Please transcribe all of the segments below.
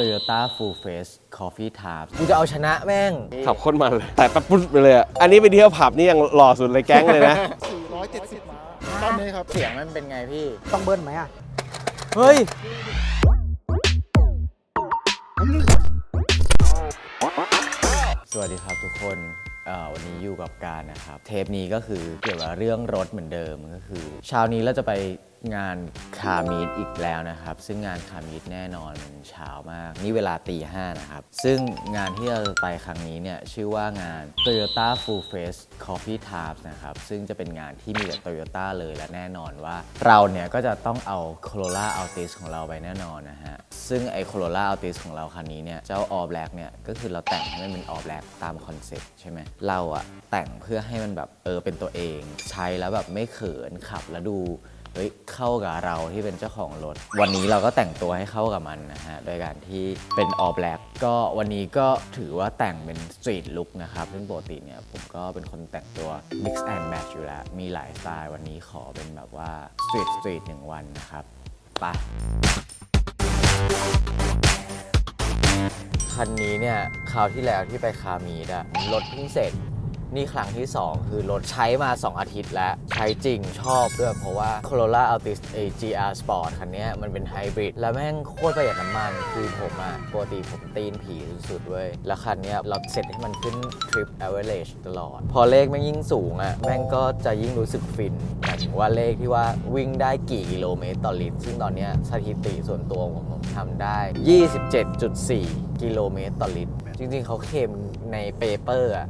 Toyota Full Face Coffee Time กูจะเอาชนะแม่ง ขับโคตรมันเลยแต่ปั๊บปุ๊บไปเลยอะ อันนี้ไปเที่ยวผับนี่ยังหล่อสุดเลยแก๊งเลยนะ 470ม้าตอนนี้ครับ เสียงมันเป็นไงพี่ ต้องเบิ้ลไหมอะ เฮ้ย สวัสดีครับทุกคนเอ่อวันนี้อยู่กับการนะครับ เทปนี้ก็คือเกี่ยวกับเรื่องรถเหมือนเดิมก็คือ เช้านี้เราจะไป งานคามีดอีกแล้วนะครับ ซึ่งงานคามีดแน่นอนมันเช้ามาก นี่เวลาตีห้านะครับ ซึ่งงานที่เราจะไปครั้งนี้เนี่ยชื่อว่างาน Toyota Full Face Coffee Times นะครับ ซึ่งจะเป็นงานที่มีแต่ Toyota เลยและแน่นอนว่า เราเนี่ยก็จะต้องเอา Corolla Altis ของเราไปแน่นอนนะฮะ ซึ่งไอ้ Corolla Altis ของเราคันนี้เนี่ยเจ้า All Black เนี่ยก็คือเราแต่งให้มันเป็น All Black ตามคอนเซ็ปต์ใช่ไหมเราอะแต่งเพื่อให้มันแบบเออเป็นตัวเอง ใช้แล้วแบบไม่เขินขับแล้วดู เฮ้ยเข้ากับเราที่เป็นเจ้าของรถ วันนี้เราก็แต่งตัวให้เข้ากับมันนะฮะ โดยการที่เป็น all black ก็วันนี้ก็ถือว่าแต่งเป็น street look นะครับ ซึ่งปกติเนี่ยผมก็เป็นคนแต่งตัว mix and match อยู่แล้ว มีหลายสไตล์วันนี้ขอเป็นแบบว่า street street หนึ่งวันนะครับไปคันนี้เนี่ยคราวที่แล้วที่ไปคามีดอะรถเพิ่งเสร็จ นี่ครั้งที่ 2 คือรถใช้มา 2 อาทิตย์แล้ว ใช้จริงชอบด้วยเพราะว่า Corolla Altis AGR Sport คันนี้มันเป็นไฮบริดแล้วแม่งโคตรประหยัดน้ำมัน คือผมอะปกติผมตีนผีสุดๆเว้ย แล้วคันนี้เราเสร็จให้มันขึ้น Trip Average ตลอด พอเลขแม่งยิ่งสูงอะแม่งก็จะยิ่งรู้สึกฟินหมายถึงว่าเลขที่ว่าวิ่งได้กี่กิโลเมตรต่อลิตรซึ่งตอนนี้สถิติส่วนตัวของผมทำได้ 27.4 กิโลเมตรต่อลิตร จริงๆ เขาเคลมในเปเปอร์อะ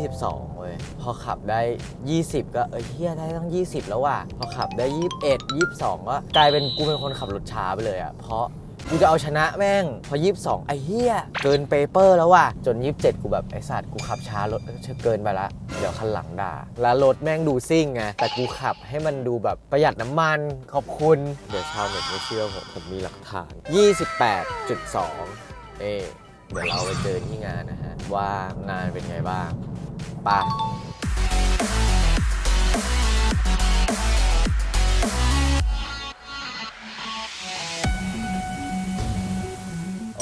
22 เว้ย พอขับได้ 20 ก็ เอ้ยเฮียได้ตั้ง 20 แล้วว่ะ พอขับได้ 21 22 ก็กลายเป็นกูเป็นคนขับรถช้าไปเลยอะเพราะกูจะเอาชนะแม่ง พอ 22 ไอ้เฮียเกินเปเปอร์แล้วว่ะ จน 27 กูแบบ ไอ้สัตว์กูขับช้ารถเอ้ยเกินไปละ เดี๋ยวคันหลังด่า แล้วรถแม่งดูซิ่งไง แต่กูขับให้มันดูแบบประหยัดน้ำมัน ขอบคุณ เดี๋ยวชาวเน็ตไม่เชื่อผม ผมมีหลักฐาน 28.2 เอเดี๋ยวเราไปเจอที่งานนะฮะ ว่างานเป็นไงบ้างไปะ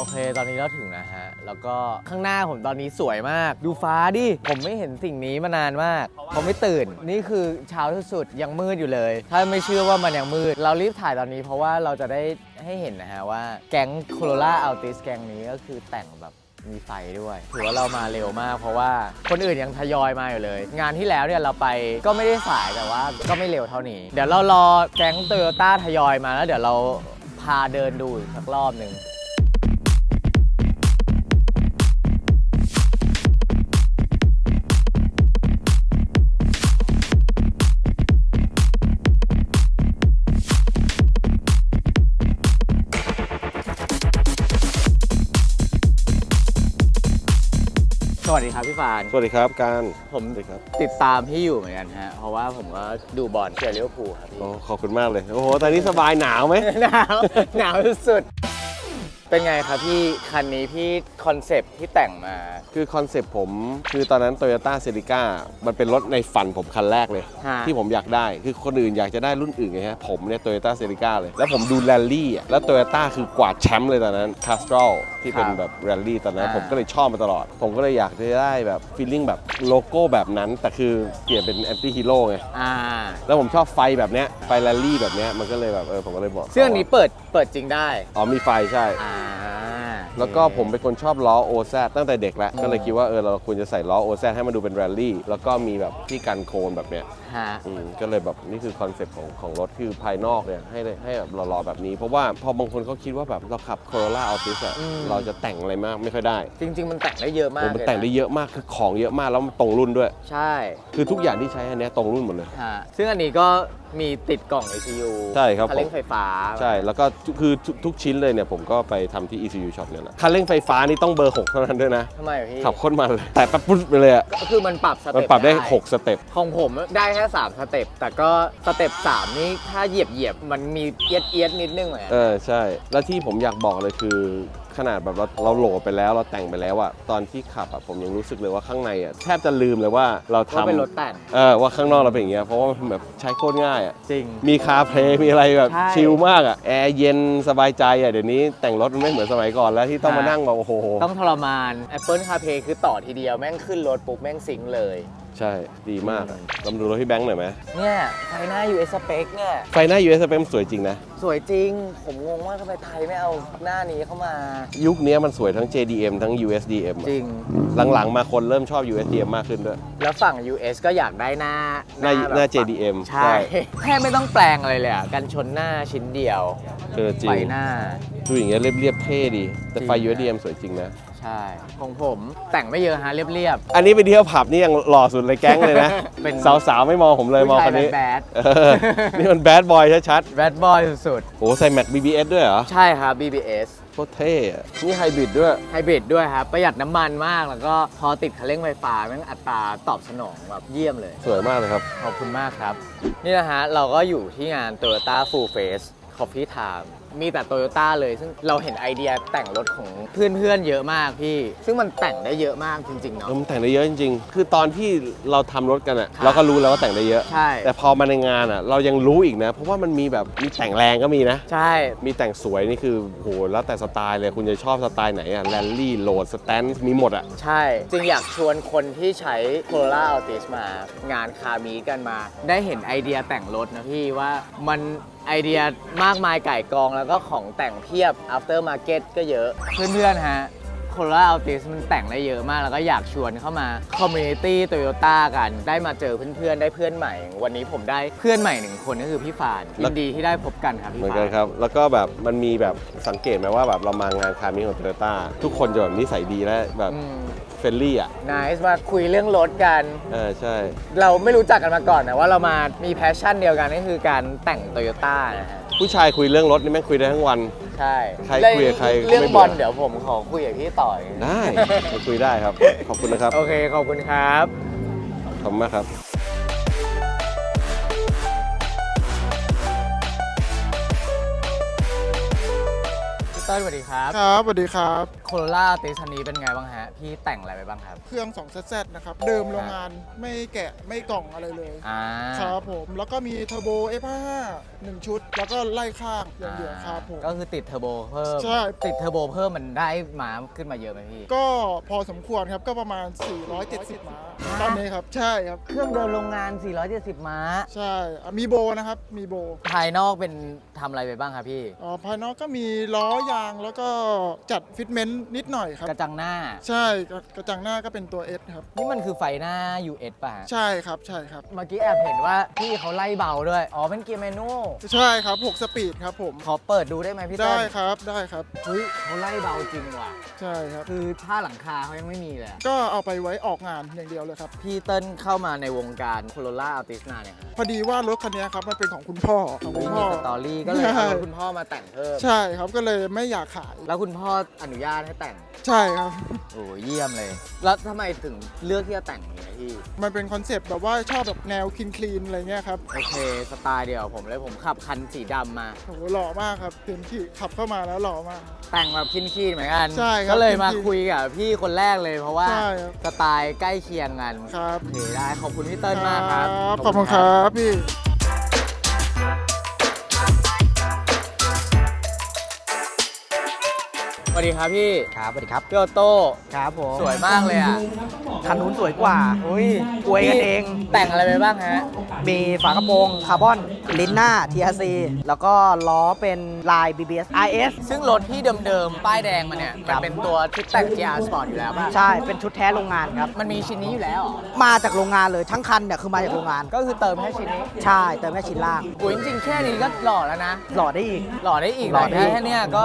อเคตอนนี้เราถึงนะฮะ แล้วก็ข้างหน้าผมตอนนี้สวยมาก ดูฟ้าดิ ผมไม่เห็นสิ่งนี้มานานมากผมไม่ตื่น นี่คือเช้าที่สุดยังมืดอยู่เลย ถ้าไม่เชื่อว่ามันยังมืด เรารีบถ่ายตอนนี้เพราะว่าเราจะได้ให้เห็นนะฮะว่าแก๊งโคโรล่าอัลติสแก๊งนี้ก็คือแต่งแบบมีไฟด้วยถือว่าเรามาเร็วมาก เพราะว่าคนอื่นยังทยอยมาอยู่เลย งานที่แล้วเนี่ยเราไปก็ไม่ได้สายแต่ว่าก็ไม่เร็วเท่านี้ เดี๋ยวเรารอแก๊งโตโยต้าทยอยมาแล้วเดี๋ยวเราพาเดินดูอีกสักรอบหนึ่ง วัสดีครับพี่ฟาน สวัสดีครับการผมสวัสดีครับติดตามพี่อยู่เหมือนกันฮะ เพราะว่าผมก็ดูบอลเชียร์ลิเวอร์พูลครับพี่โอ้ขอบคุณมากเลย โอ้โห ตอนนี้สบายหนาวไหม หนาวหนาวสุดๆเป็นไงครับพี่คันนี้พี่คอนเซปต์ที่แต่งมา คือคอนเซปต์ผมคือตอนนั้น Toyota c e l i c a มันเป็นรถในฝันผมคันแรกเลย ฮะ ที่ผมอยากได้คือคนอื่นอยากจะได้รุ่นอื่นไงฮะ ผมเนี่ย Toyota c e l i c a เลย แล้วผมดูแรลลี่อะแล้ว Toyota คือกวาดแชมป์เลยตอนนั้น c a s t r o l ที่เป็นแบบแรลลี่ตอนนั้น อ่า ผมก็เลยชอบมาตลอด ผมก็เลยอยากจะได้แบบฟีลลิ่งแบบโลโก้แบบนั้น แต่คือเปลี่ยนเป็นแอนตี้ฮีโร่ไงอ่าแล้วผมชอบไฟแบบเนี้ยไฟแรลลี่แบบเนี้ยมันก็เลยแบบเออผมก็เลยบอกซึ่งอันนี้เปิดเปิดจริงได้ อ๋อมีไฟใช่ อ่า แล้วก็ผมเป็นคนชอบล้อ OZ ตั้งแต่เด็กแล้ว ก็เลยคิดว่าเออเราควรจะใส่ล้อ OZ ให้มันดูเป็นแรลลี่ แล้วก็มีแบบที่กันโคลนแบบเนี้ยฮะ อืมก็เลยแบบนี่คือคอนเซ็ปต์ของของรถคือภายนอกเนี่ยให้ให้แบบหล่อๆแบบนี้ เพราะว่าพอบางคนเขาคิดว่าแบบเราขับ Corolla Altis อะอืม เราจะแต่งอะไรมากไม่ค่อยได้จริง ๆ มันแต่งได้เยอะมากโอ้มันเลยะแต่งได้เยอะมากคือของเยอะมากแล้วมันตรงรุ่นด้วย ใช่คือทุกอย่างที่ใช้อันเนี้ยตรงรุ่นหมดเลย ฮะซึ่งอันนี้ก็ มีติดกล่อง ECU ใช่ครับคันเร่งไฟฟ้า ใช่ แล้วก็ทุกคือทุกทุกชิ้นเลยเนี่ยผมก็ไปทำที่ ECU Shop เนี่ยแหละคันเร่งไฟฟ้านี่ต้องเบอร์ 6 เท่านั้นด้วยนะ ทำไมอะพี่ขับโคตรมันเลย แต่ปั๊บปุ๊บไปเลยอะก็คือมันปรับสมันเต็ปปรับได้ 6 สเต็ป ของผมได้แค่ 3 สเต็ป แต่ก็สเต็ป 3 นี่ถ้าเหยียบเหยียบๆมันมีเอียดเอียดๆนิดนึงเลยอะเออ ใช่ แล้วที่ผมอยากบอกเลยคือ ขนาดแบบเราเราโหลดไปแล้วเราแต่งไปแล้วอะตอนที่ขับอะผมยังรู้สึกเลยว่าข้างในอะแทบจะลืมเลยว่าเราว่าทำเป็นรถแต่ง เออว่าข้างนอกเราเป็นอย่างเงี้ยเพราะว่ามันแบบใช้โคตรง่ายอะจริง มีคาเพลย์มีอะไรแบบใช่ชิลมากอะแอร์เย็นสบายใจอะเดี๋ยวนี้แต่งรถมันไม่เหมือนสมัยก่อนแล้วที่ต้องมาฮะนั่งแบบโอ้โห ต้องทรมาน Apple CarPlay คือต่อทีเดียวแม่งขึ้นรถปุ๊บแม่งซิงค์เลย ใช่ดีมากอะเรามาดูรถพี่แบงค์หน่อยไหมเนี่ยไฟหน้า US Spec เนี่ย ไฟหน้า US เป็นสวยจริงนะ สวยจริง ผมงงว่าทำไมไทยไม่เอาหน้านี้เข้ามา ยุคนี้มันสวยทั้ง JDM ทั้ง USDM อะจริง หลังๆ มาคนเริ่มชอบ USDM มากขึ้นด้วย แล้วฝั่ง US ก็อยากได้หน้าหน้าแบบหน้าฝั่ง JDM ใช่แค่ไม่ต้องแปลงอะไรเลยอะ กันชนหน้าชิ้นเดียวเออจริไฟงหน้า ดูอย่างเงี้ยเรียบๆเท่ดี แต่ไฟ จริง USDM สวยจริงนะ ใช่ ของผมแต่งไม่เยอะฮะเรียบ อันนี้ไปเที่ยวผับนี่ยังหล่อสุดเลยแก๊งเลยนะ เป็น สาวๆ ไม่มองผมๆเลยมองผู้คชายนนี้แบดเออนี่มันแบดบอยชัดแบดบอยสุดๆโอ้ใส่แม็ก BBS ด้วยเหรอๆ ใช่ครับ BBS โคตรเท่อะนี่ไฮบริดด้วย ไฮบริดด้วยครับ ประหยัดน้ำมันมากแล้วก็พอติดคันเร่งไฟฟ้าแม่งอัตราตอบสนองแบบเยี่ยมเลย สวยมากเลยครับ ขอบคุณมากครับ นี่นะฮะ เราก็อยู่ที่งาน Toyota Full Face Coffee Time มีแต่ Toyota เลย ซึ่งเราเห็นไอเดียแต่งรถของเพื่อนๆเยอะมากพี่ ซึ่งมันแต่งได้เยอะมากจริงๆเอเนาะอมันแต่งได้เยอะจริงๆ คือตอนที่เราทำรถกันอะครับเราก็รู้แล้วว่าแต่งได้เยอะ ใช่ แต่พอมาในงานอะเรายังรู้อีกนะ เพราะว่ามันมีแบบมีแต่งแรงก็มีนะ ใช่ มีแต่งสวยนี่คือโหแล้วแต่สไตล์เลย คุณจะชอบสไตล์ไหนอะแรลลี่โหลดสแตนมีหมดอะใช่ จึงอยากชวนคนที่ใช้ Corolla Altis มางานคามีกันมา ได้เห็นไอเดียแต่งรถนะพี่ว่ามัน ไอเดียมากมายไก่กองแล้วก็ของแต่งเพียบ after market ก็เยอะ เพื่อนๆฮะ Corolla Altis มันแต่งได้เยอะมาก แล้วก็อยากชวนเข้ามา Community Toyota กัน ได้มาเจอเพื่อนๆ ได้เพื่อนใหม่ วันนี้ผมได้เพื่อนใหม่หนึ่งคนก็คือพี่ฟานยินดีที่ได้พบกันครับพี่เหมือนฟากันนครับ แล้วก็แบบมันมีแบบสังเกตไหมว่าแบบเรามางานคาร์มิของโตโยต้าทุกคนจะแบบนิสัยดีและแบบ อืมเฟ รนลี่อะ nice มาคุยเรื่องรถกัน เออใช่ เราไม่รู้จักกันมาก่อนนะว่าเรามามีแพชชั่นเดียวกันก็คือการแต่งโตโยต้านะฮะผู้ชายคุยเรื่องรถนี่แม่งคุยได้ทั้งวัน ใช่ใครคุยกับใครเรื่องไม่บเบื่อ อลเดี๋ยวผมขอคุยกับพี่ต่อยได้ไปคุยได้ครับ ขอบคุณนะครับ โอเคขอบคุณครับ ขอบคุณมากครับ เต้ยสวัสดีครับครับสวัสดีครับ โคโรล่าติคันนี้เป็นไงบ้างฮะ พี่แต่งอะไรไปบ้างครับ เครื่อง2 z z นะครับ เดิมโรงงานไม่แกะไม่กล่องอะไรเลยอ่าครับผมแล้วก็มีเทอร์โบ F55 1 ชุด แล้วก็ไล่ข้างอย่างเดียวครับผม ก็คือติดเทอร์โบเพิ่มใช่ ติดเทอร์โบเพิ่มมันได้มาขึ้นมาเยอะไหมพี่ ก็พอสมควรครับก็ประมาณ 470 ม้าตอนนี้ครับใช่ครับ เครื่องเดินโรงงาน 470 ม้า ใช่อะมีโบนะครับมีโบภายนอกเป็นทำอะไรไปบ้างครับพี่ อ๋อภายนอกก็มีล้อยางแล้วก็จัดฟิตเมนต์นิดหน่อยครับ กระจังหน้า ใช่กระกระจังหน้าก็เป็นตัว S ครับ นี่มันคือไฟหน้า US ป่ะฮะใช่ครับใช่ครับ เมื่อกี้แอบเห็นว่าพี่เขาไล่เบาด้วย อ๋อเป็นเกียร์แมนนวลใช่ครับ6สปีดครับผม ขอเปิดดูได้ไหมพี่ได้เต้นครับได้ครับเฮ้ยเขาไล่เบาจริงว่ะ ใช่ครับ คือผ้าหลังคาเขายังไม่มีเลยอะก็เอาไปไว้ออกงานอย่างเดียวเลยครับ พี่เติ้ลเข้ามาในวงการโคโรล่าอัลติสนาเนี่ยครับพอดีว่ารถคันนี้ครับมันเป็นของคุณพ่อของคุณมีพ่อ สตอรี่ก็เลยใช่เอารถคุณพ่อมาแต่งเพิ่ม ใช่ครับก็เลยไม่อยากขาย แล้วคุณพ่ออนุญาตให้แต่ง ใช่ครับ โอ้เยี่ยมเลย แล้วทำไมถึงเลือกที่จะแต่งอย่างนี้ยพี่ มันเป็นคอนเซปต์แบบว่าชอบแบบแนวคินคลีนอะไรเงี้ยครับโอเค สไตล์เดียวกับผมเลยผมขับคันสีดำมาโอ้โหหล่อมากครับเห็นขี่ขับเข้ามาแล้วหล่อมาก แต่งแบบคินคีนๆเหมือนกัน ใช่ครับก็เลยมาคินๆคุยกับพี่คนแรกเลยเพราะว่าใช่ครับ สไตล์ใกล้เคียงกันครับโอเคได้ขอบคุณพี่เติ้ลมากครับ ขอบคุณครับพี่ สวัสดีครับพี่ครับสวัสดีครับพี่โอโต้ครับผมสวยมากเลยอะคันนู้นสวยกว่าอุ้ยอวยกันเอง แต่งอะไรไปบ้างฮะ มีฝากระโปรงคาร์บอน ลิ้นหน้า TRC แล้วก็ล้อเป็นลาย BBS IS ซึ่งรถที่เดิมๆ ป้ายแดงมาเนี่ย มันเป็นตัวชุดแต่ง GR Sport อยู่แล้วป่ะ ใช่ เป็นชุดแท้โรงงานครับ มันมีชิ้นนี้อยู่แล้วเหรอมาจากโรงงานเลยทั้งคันเนี่ยคือมาจากโรงงาน ก็คือเติมแค่ชิ้นนี้ใช่เติมแค่ชิ้นล่างอุ้ยจริงๆ แค่นี้ก็หล่อแล้วนะ หล่อได้อีก หล่อได้อีกหล่อได้อีกแค่เนี้ยก็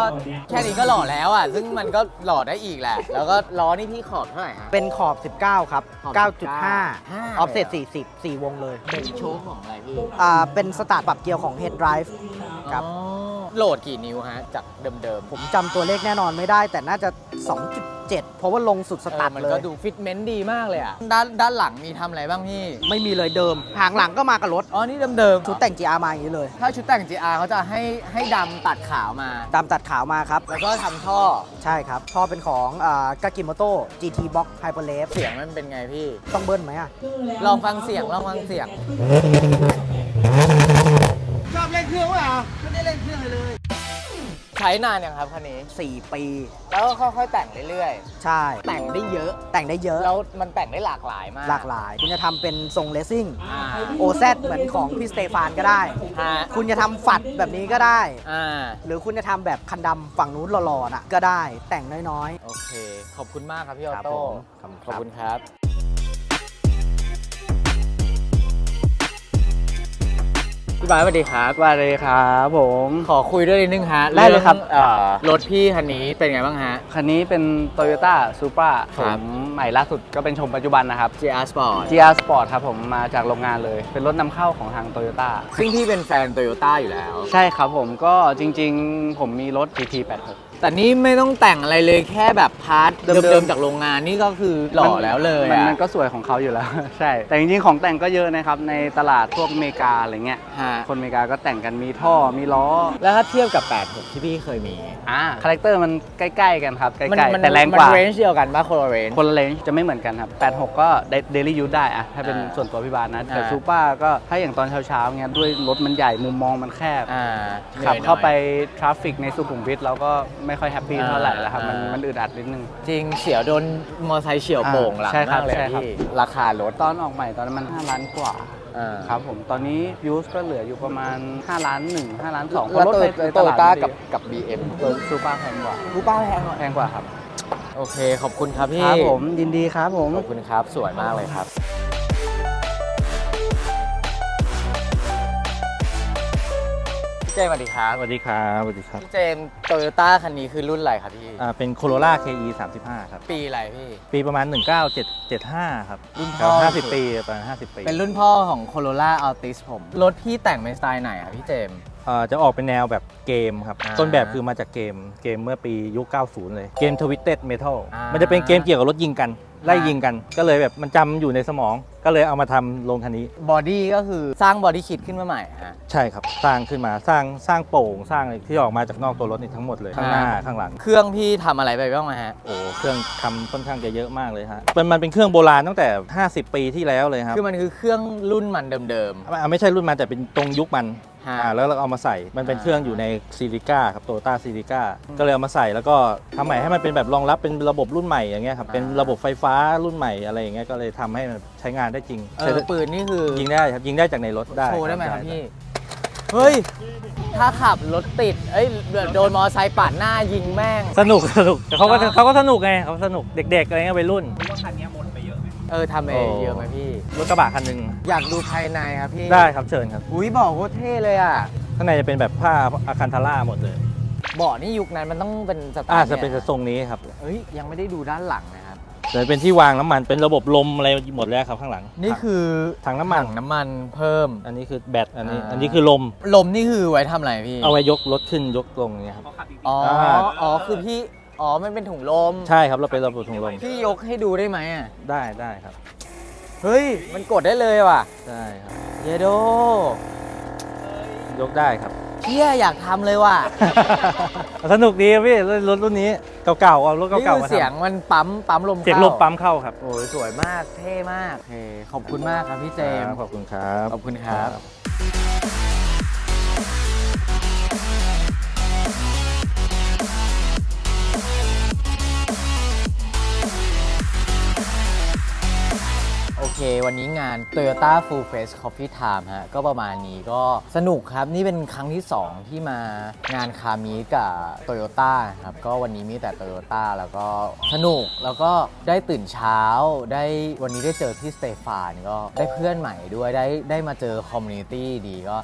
แค่นี้ก็หล่อแล้วอะ ซึ่งมันก็หล่อได้อีกแหละ แล้วก็ล้อนี่พี่ขอบเท่าไหร่ฮะ เป็นขอบ 19 ครับ ขอบ9.5 9ออฟเซ็ต40 4 วงเลย เป็นโชคของอะไรพี่ อ่า เป็นสตาร์ทปรับเกียร์ของ Head Drive ครับ อ๋อโหลดกี่นิ้วฮะ จากเดิมๆผมจำตัวเลขแน่นอนไม่ได้ แต่น่าจะ 2.7 17เพราะว่าลงสุดสตาร์ทมันเลก็ย ดูฟิตเมนต์ดีมากเลยอะ ด้านด้านหลังมีทำอะไรบ้างพี่ ไม่มีเลยเดิม หางหลังก็มากับรถ อ๋อ นี่เดิมๆชุดแต่ง GR มาอย่างนี้เลยถ้าชุดแต่ง GR เขาจะให้ให้ดำตัดขาวมา ตามตัดขาวมาครับ แล้วก็ทำท่อ ใช่ครับท่อเป็นของกากิโมโต้ GT Box Hyperlap เสียงมันเป็นไงพี่ ต้องเบิ้ลไหมอะ ลองฟังเสียง ลองฟังเสียงชอบ เล่นเครื่องวะไม่ได้เล่นเครื่องเลยใช้นานยังครับคันนี้ 4 ปี แล้วก็ค่อยๆแต่งเรื่อยใช่ ๆ แต่งได้เยอะแต่งได้เยอะ แล้วมันแต่งได้หลากหลายมากหลากหลาย คุณจะทำเป็นทรงเลสซิ่งอ่าโอแซเหมือนของพี่สเตฟานก็ได้ ฮะคุณจะทำฝัดแบบนี้ก็ได้ อ่า หรือคุณจะทำแบบคันดำฝั่งนู้นหล่อๆน่ะก็ได้แต่งน้อย โอเค ขอบคุณมากครับพี่ออครับโต้ผมขอบคุณครับขอบคุณครับ บายสวัสดีครับสวัสดีครับผมขอคุยด้วยนิดนึงฮะได้เลยครับองอ่ารถพี่คันนี้เป็นไงบ้างฮะ คันนี้เป็น Toyota Supra คผรับ มใหม่ล่าสุดก็เป็นชมปัจจุบันนะครับ GR Sport GR Sport ครับผมมาจากโรงงานเลย เป็นรถนำเข้าของทาง Toyota ซึ่งพี่เป็นแฟนโตโยต้าอยู่แล้ว ใช่ครับผมก็จริงๆ ผมมีรถ GT86 แต่นี่ไม่ต้องแต่งอะไรเลยแค่แบบพาร์ทเดิเดิมมๆๆจากโรงงานนี่ก็คือหล่อแล้วเลยมันอะมันก็สวยของเขาอยู่แล้ว ใช่ แต่จริงๆของแต่งก็เยอะนะครับ ในตลาดพวกอเมริกาอะไรเงี้ย ฮะคนอเมริกาก็แต่งกันมีท่อมีล้อ แล้วถ้าเทียบกับ 86 ที่พี่เคยมี อ่า คาแรคเตอร์มันใกล้ๆกันครับ ใกมัล้มัๆแต่แรงกว่ามันเรนจ์เดียวกันปะคนละเรนจ์ คนละเลนจะไม่เหมือนกันครับ 86 ก็เดลี่ยูได้อะถ้าเป็นอ่าส่วนตัวพี่บานนะ แต่อ่า ซูเปอร์ก็ถ้าอย่างตอนเช้าๆเงี้ยด้วยรถมันใหญ่มุมมองมันแคบ อ่าขับหนื่อยหน่อยเข้าไปทราฟฟิกในสุขุมวิทเราก็ไม่ค่อยแฮปปี้เท่าไหร่แล้วครับ มันอ่ามั มันอึดอัดนิดนึง จริงเสียวโดนมอเตอร์ไซค์เฉียวโป่งหลังใช่ครัมาบกเลยใช่อะครับ พี่ราคารถตอนออกใหม่ตอนนั้นมัน 5 ล้านกว่าอ่าครับผมตอนนี้ยูสก็เหลืออยู่ประมาณ 5 ล้าน 1 5 ล้าน2เพแล้วราะรถโตในโยในตต้าลาดต้ามันดีกับกับ BM ซูเปอร์แพงกว่ารูป้าแพงหน่อยแพงกว่าครับโอเคขอบคุณครับพี่ ครับผมยินดีครับผม ขอบคุณครับ สวยมากเลยครับ เจมส์สวัสดีครับ สวัสดีครับสวัสดีครับพี่เจมโตโยต้าคันนี้คือรุ่นอะไรครับพี่ อ่าเป็น Corolla KE 35ครับ ปีอะไรพี่ ปีประมาณ 1975ครับรุ่นพ่อครับ50 ปีประมาณ 50 ปีเป็นรุ่นพ่อของ Corolla Altis ผม รถพี่แต่งเป็นสไตล์ไหนครับพี่เจมส์อ่าจะออกเป็นแนวแบบเกมครับ อ่าต้นแบบคือมาจากเกมเกมเมื่อปียุค 90 เลย เกม Twisted Metal อ่ามั มันจะเป็นเกมเกี่ยวกับรถยิงกัน ไล่ยิงกัน ก็เลยแบบมันจำอยู่ในสมอง ก็เลยเอามาทำลงคันนี้ บอดี้ก็คือสร้างบอดี้คิดขึ้นมาใหม่ฮะใช่ครับ สร้างขึ้นมาสร้างสร้างโป่งสร้างอะไรที่ออกมาจากนอกตัวรถนี่ทั้งหมดเลยข้างหน้าอ่าข้างหลัง เครื่องพี่ทำอะไรไปบ้างไหมฮะโอ้เครื่องทำค่อนข้างจะเยอะมากเลยฮะเป็นมันเป็นเครื่องโบราณตั้งแต่ 50 ปีที่แล้วเลยครับคือมันคือเครื่องรุ่นมันเดิมอ่าไม่ใช่รุ่นมันแต่เป็นตรงยุคมันฮะ อ่าแล้วเราเอามาใส่ มันเป็นอ่าเครื่องอยู่ในซีริก้าครับโตต้าซีริก้าก็เลยเอามาใส่แล้วก็ทำใหม่ให้มันเป็นแบบรองรับเป็นระบบรุ่นใหม่อย่างเงี้ยครับเป็นระบบไฟฟ้ารุ่นใหม่อะไรอย่างเงี้ยก็เลยทำให้มันใช้งานได้จริงๆเออปืนนี่คือยิงได้ครับยิงได้จากในรถได้โชว์ได้ไหมครับด้พี่ เฮ้ย ถ้าขับรถติด เอ้ยโดนมอไซค์ปาดหน้ายิงแม่ง สนุกสนุกแต่เขาก็เขาก็สนุกไงเขาสนุกเด็กๆอะไรเงี้ยวัยรุ่นเออทำไปโอ้เยอะไหมพี่ รถกระบะคันหนึ่งอยากดูภายในครับพี่ได้ครับเชิญครับ อุ้ยบอกว่าเท่เลยอะ ข้างในจะเป็นแบบผ้าอาคันทาร่าหมดเลยเบาะนี่ยุคนั้นมันต้องเป็นสไตล์อ่ายจะเป็นทรงนี้ครับเอ้ยยังไม่ได้ดูด้านหลังนะครับจะเป็นที่วางน้ำมันเป็นระบบลมอะไรหมดแล้วครับข้างหลัง นี่คือถังน้ำมันถังน้ำมันเพิ่ม อันนี้คือแบตอันนี้อ่าอันนี้คือลม ลมนี่คือไว้ทำอะไรพี่ เอาไว้ยกรถขึ้นยกลงอย่างเงี้ยครับอ๋ออ่าอ๋อคือพี่ อ๋อ มันเป็นถุงลม ใช่ครับเราเป็นระบบถุงลมพี่ยกให้ดูได้ไหมอะ ได้ได้ครับ เฮ้ย มันกดได้เลยว่ะได้ครับ เยโด ยกได้ครับเชี่ยอยากทำเลยว่ะ สนุกดีครับพี่รถรถรุ่นนี้เก่าๆเอารถนี่เก่าคือๆมาเสียงทำมันปั๊มปั๊มลมเสียงลมปั๊มเข้าครับโอ้ยสวยมากเท่มากโอเคขอบคุณมากครับพี่เจมคส์รับขอบคุณครับ ขอบคุณครับ เค วันนี้งาน Toyota Full Face Coffee Time ฮะ ก็ประมาณนี้ก็สนุกครับ นี่เป็นครั้งที่ 2 ที่มางานคามีกับ Toyota ครับ ก็วันนี้มีแต่ Toyota แล้วก็สนุก แล้วก็ได้ตื่นเช้า ได้วันนี้ได้เจอพี่สเตฟานก็ได้เพื่อนใหม่ด้วย ได้ได้มาเจอคอมมูนิตี้ดีก็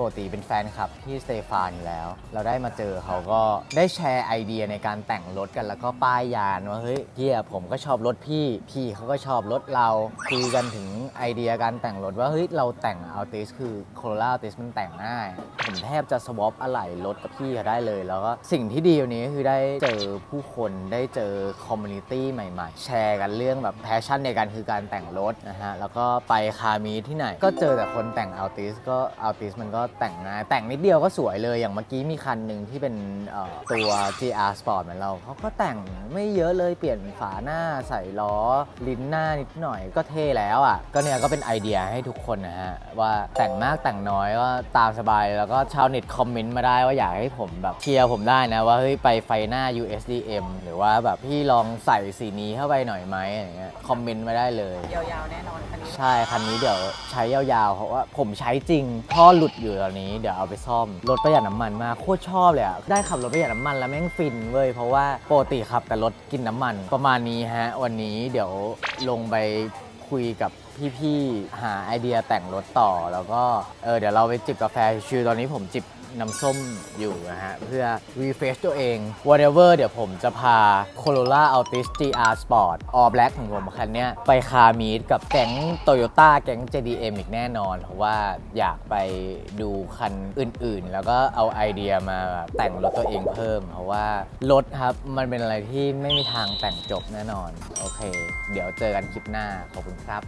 ปกติเป็นแฟนคลับพี่สเตฟานอยู่แล้ว เราได้มาเจอเขาก็ได้แชร์ไอเดียในการแต่งรถกันแล้วก็ป้ายยานว่าเฮ้ยเฮียผมก็ชอบรถพี่ พี่เขาก็ชอบรถเราคุยกันถึงไอเดียการแต่งรถว่าเฮ้ยเราแต่งอัลติสคือโคโรล่าอัลติสมันแต่งง่ายผมแทบจะสวอปอะไหล่รถกับพี่เขาได้เลยแล้วก็สิ่งที่ดีวันนี้คือได้เจอผู้คนได้เจอคอมมูนิตี้ใหม่ๆ แชร์กันเรื่องแบบแพชชั่นในการคือการแต่งรถนะฮะแล้วก็ไปคามีที่ไหน ก็เจอแต่คนแต่งอัลติสก็อัลติสมันก็แต่งง่ายแต่งนิดเดียวก็สวยเลยอย่างเมื่อกี้มีคันหนึ่งที่เป็นเอ่อตัว GR Sport เหมือนเราเขาก็แต่งไม่เยอะเลยเปลี่ยนฝาหน้าใส่ล้อ ลิ้นหน้านิดหน่อยก็เท่แล้วอะ ก็เนี่ยก็เป็นไอเดียให้ทุกคนนะฮะ ว่าแต่งมากแต่งน้อยก็ตามสบายแล้วก็ชาวเน็ตคอมเมนต์มาได้ว่าอยากให้ผมแบบเชียร์ผมได้นะว่าเฮ้ยไปไฟหน้า USDM หรือว่าแบบพี่ลองใส่สีนี้เข้าไปหน่อยไหมอย่างเงี้ยคอมเมนต์มาได้เลยยาวๆแน่นอนคันนี้ใช่คันนี้เดี๋ยวใช้ยาวๆเพราะว่าผมใช้จริงท่อหลุดอยู่ือนนี้เดี๋ยวเอาไปซ่อมรถประหยัดน้ำมันมากโคตรชอบเลยอะได้ขับรถประหยัดน้ำมันแล้วแม่งฟินเว้ยเพราะว่าปกติขับแต่รถกินน้ำมัน ประมาณนี้ฮะ วันนี้เดี๋ยวลงไปคุยกับพี่ๆหาไอเดียแต่งรถต่อแล้วก็เออเดี๋ยวเราไปจิบกาแฟชิลตอนนี้ผมจิบ น้ำส้มอยู่นะฮะ เพื่อ refresh ตัวเอง whatever เดี๋ยวผมจะพา Corolla Altis GR Sport All Black ของผมคันเนี้ยไปคามีดกับแก๊ง Toyota แก๊ง JDM อีกแน่นอน เพราะว่าอยากไปดูคันอื่นๆ แล้วก็เอาไอเดียมาแต่งรถตัวเองเพิ่ม เพราะว่ารถครับ มันเป็นอะไรที่ไม่มีทางแต่งจบแน่นอน โอเค เดี๋ยวเจอกันคลิปหน้าขอบคุณครับ